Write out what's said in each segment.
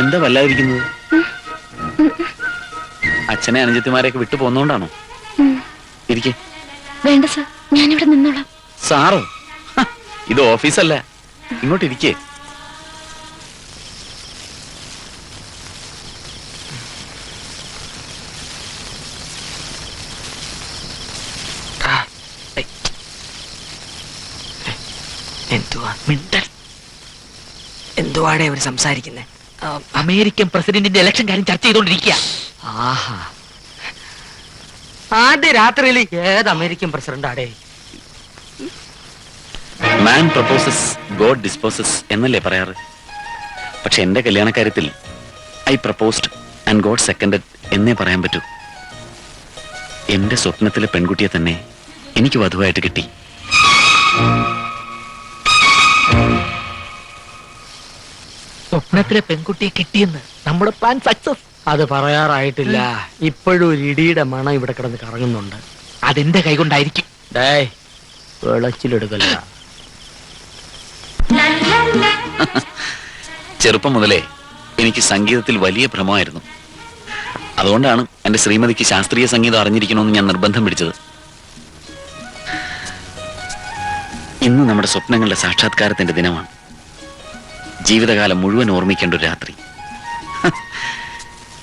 എന്താ വല്ലാതിരിക്കുന്നത്? അച്ഛനെ അനുജത്തിമാരെയൊക്കെ വിട്ടു പോന്നോണ്ടാണോ? ഇരിക്കെ. വേണ്ട സാർ ഞാനിവിടെ നിന്നോളാം. സാറോ? ഇത് ഓഫീസല്ല. ഇങ്ങോട്ട് ഇരിക്കേ എന്തുവാ? മിണ്ടൽ. എന്തുവാടെ അവർ സംസാരിക്കുന്നത് അമേരിക്കൻ പ്രസിഡന്റിന്റെ ഇലക്ഷൻ കാര്യം ചർച്ച ചെയ്തോണ്ടിരിക്കുക ആഹാ. ആദ്യ രാത്രിയിൽ ഏത് അമേരിക്കൻ പ്രസിഡന്റ് ആടേ മാൻ പ്രപ്പോസസ് ഗോഡ് ഡിസ്പോസസ് എന്നല്ലേ പറയാറ്? പക്ഷെ എന്റെ കല്യാണക്കാര്യത്തിൽ I proposed and God seconded എന്നേ പറയാൻ പറ്റൂ. എന്റെ സ്വപ്നത്തിലെ പെൺകുട്ടിയെ തന്നെ എനിക്ക് വധുവായിട്ട് കിട്ടി. സ്വപ്നത്തിലെ പെൺകുട്ടിയെ കിട്ടിയെന്ന് നമ്മുടെ പ്ലാൻ സക്സസ് അത് പറയാറായിട്ടില്ല. ഇപ്പോഴും ഒരു ഇടിയുടെ മണം ഇവിടെ കിടന്ന് കറങ്ങുന്നുണ്ട്. അതെന്റെ കൈകൊണ്ടായിരിക്കും ഡേ വെളച്ചിലെടുക്കല്ല. ചെറുപ്പം മുതലേ എനിക്ക് സംഗീതത്തിൽ വലിയ ഭ്രമമായിരുന്നു. അതുകൊണ്ടാണ് എന്റെ ശ്രീമതിക്ക് ശാസ്ത്രീയ സംഗീതം അറിഞ്ഞിരിക്കണമെന്ന് ഞാൻ നിർബന്ധം പിടിച്ചത്. ഇന്ന് നമ്മുടെ സ്വപ്നങ്ങളുടെ സാക്ഷാത്കാരത്തിന്റെ ദിനമാണ്. ജീവിതകാലം മുഴുവൻ ഓർമ്മിക്കേണ്ട ഒരു രാത്രി. ഹ,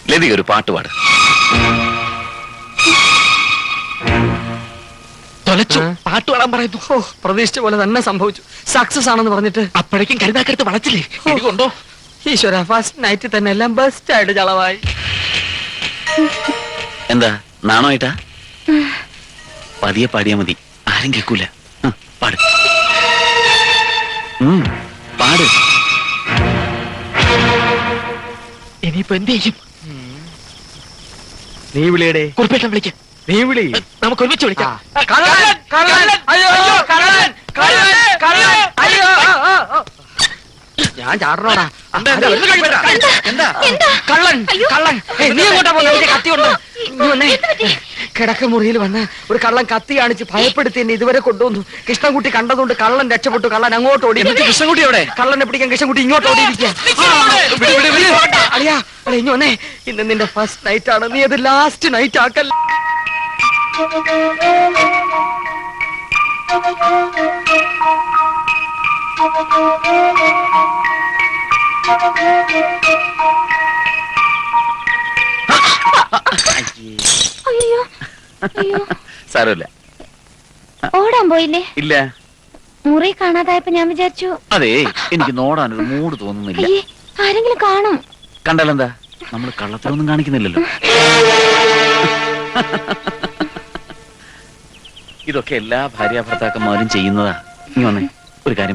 ലതിക ഒരു പാട്ടുപാട് തൊലച്ചു? പാട്ട് പാടാൻ പറയുന്നു. ഓ പ്രതീക്ഷിച്ച പോലെ തന്നെ സംഭവിച്ചു. സക്സസ് ആണെന്ന് പറഞ്ഞിട്ട്. അപ്പോഴേക്കും കരുതാക്കരുത്ത് വളച്ചില്ലേ? കൊണ്ടോ ഈശ്വര ഫസ്റ്റ് നൈറ്റ് തന്നെ എല്ലാം ബെസ്റ്റ് ആയിട്ട് ചളവായി. എന്താ നാണോയിട്ടാ പതിയെ പാടിയാ മതി. ആരും കേൾക്കൂല. പാട്. പാട്. ഇനിയിപ്പോ എന്ത് ചെയ്യും? നീ വിളിയടേ. കുറിപ്പേട്ടൻ വിളിക്ക. നീ വിളി. നമുക്ക് ഒരുമിച്ച് വിളിക്കാം. കള്ളൻ, കള്ളൻ, അയ്യോ, കള്ളൻ, കള്ളൻ, കള്ളൻ, അയ്യോ, ആ, ആ, ആ. ഞാൻ ചാടണോടാ. എന്താ കള്ളൻ കള്ളൻ. നീ എങ്ങോട്ടാ പോകുന്ന എനിക്ക് കത്തിയുണ്ട് നീ വന്നേ. കിടക്കമുറിയിൽ വന്ന് ഒരു കള്ളൻ കത്തി കാണിച്ച് ഭയപ്പെടുത്തി എന്നെ ഇതുവരെ കൊണ്ടുവന്നു. കൃഷ്ണൻകുട്ടി കണ്ടതുകൊണ്ട് കള്ളൻ രക്ഷപ്പെട്ടു. കള്ളൻ അങ്ങോട്ട് ഓടി. കൃഷ്ണൻകുട്ടി അവിടെ കള്ളനെ പിടിക്കാൻ കൃഷ്ണൻകുട്ടി ഇങ്ങോട്ട് ഓടിയിരിക്കുക അളിയാ വന്നേ. ഇന്ന് നിന്റെ ഫസ്റ്റ് നൈറ്റ് ആണ്. നീ അത് ലാസ്റ്റ് നൈറ്റ് ആക്കല്ല. അയ്യോ സാരമില്ല. ഓടാൻ പോയില്ലേ? ഇല്ല. മുറി കാണാതായപ്പോ ഞാൻ വിചാരിച്ചു. അതെ എനിക്ക് നോടാനൊരു മൂഡ് തോന്നുന്നില്ല. ആരെങ്കിലും കാണും. കണ്ടാലെന്താ നമ്മൾ കള്ളത്തിലൊന്നും കാണിക്കുന്നില്ലല്ലോ. ഇതൊക്കെ എല്ലാ ഭാര്യ ഭർത്താക്കന്മാരും ചെയ്യുന്നതാ. നീ വന്നേ ഒരു കാര്യം